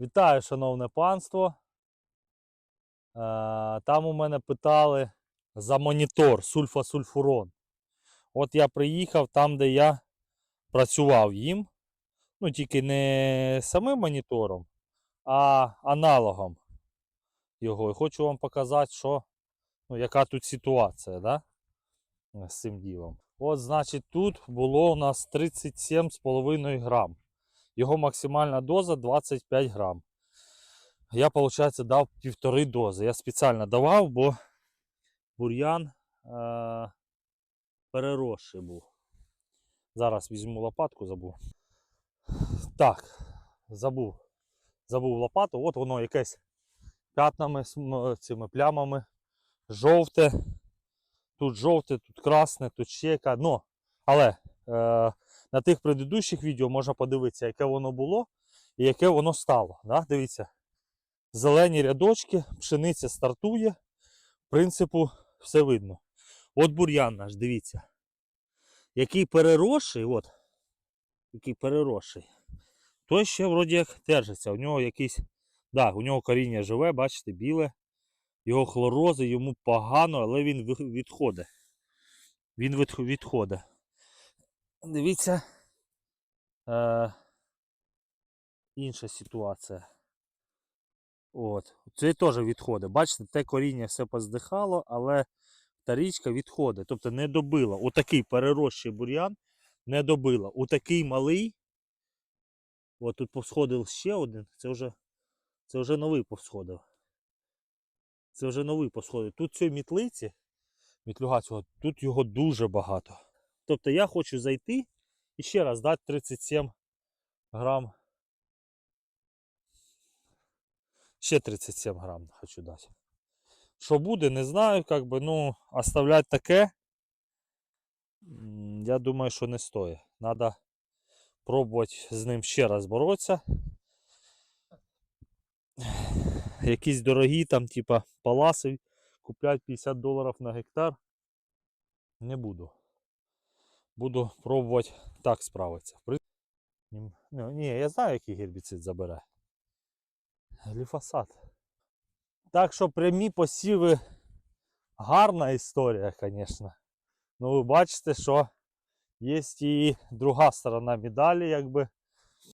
Вітаю, шановне панство. Е, Там у мене питали за монітор сульфасульфурон. От я приїхав там, де я працював їм. Ну, тільки не самим монітором, а аналогом його. І хочу вам показати, що, ну, яка тут ситуація да? з цим ділом. От, значить, тут було у нас 37,5 грам. Його максимальна доза 25 грам. Я, виходить, дав півтори дози. Я спеціально давав, бо бур'ян е- переросший був. Зараз візьму лопатку, забув. Так, забув. Забув лопату. От воно якесь п'ятнами, цими плямами. Жовте. Тут жовте, тут красне, тут ще яка. Ну, але е- на тих предыдущих відео можна подивитися, яке воно було і яке воно стало. Да? Дивіться. Зелені рядочки, пшениця стартує. В принципу, все видно. От бур'ян наш, дивіться. Який переросший, от, який переросший, той ще вроді як держиться. У нього якийсь. Да, у нього коріння живе, бачите, біле. Його хлорози, йому погано, але він відходить. Він відходить. Дивіться. Е, інша ситуація. От. Це теж відходить. Бачите, те коріння все поздихало, але та річка відходить. Тобто не добила. Отакий переросший бур'ян не добила. Отакий малий. От тут повсходив ще один. Це вже, це вже новий повсходив. Це вже новий повсходив. Тут цієї мітлиці, мітлюга цього, тут його дуже багато. Тобто я хочу зайти і ще раз дати 37 грам. Ще 37 грам хочу дати. Що буде, не знаю, как би, ну, оставлять таке. Я думаю, що не стоїть. Надо пробувати з ним ще раз боротися. Якісь дорогі там, типа паласи, куплять 50 доларів на гектар. Не буду. Буду пробувати так справитися. Ну, ні, я знаю, який гербіцид забере. Гліфосат. Так що прямі посіви гарна історія, звісно. Ну ви бачите, що є і друга сторона медалі, якби.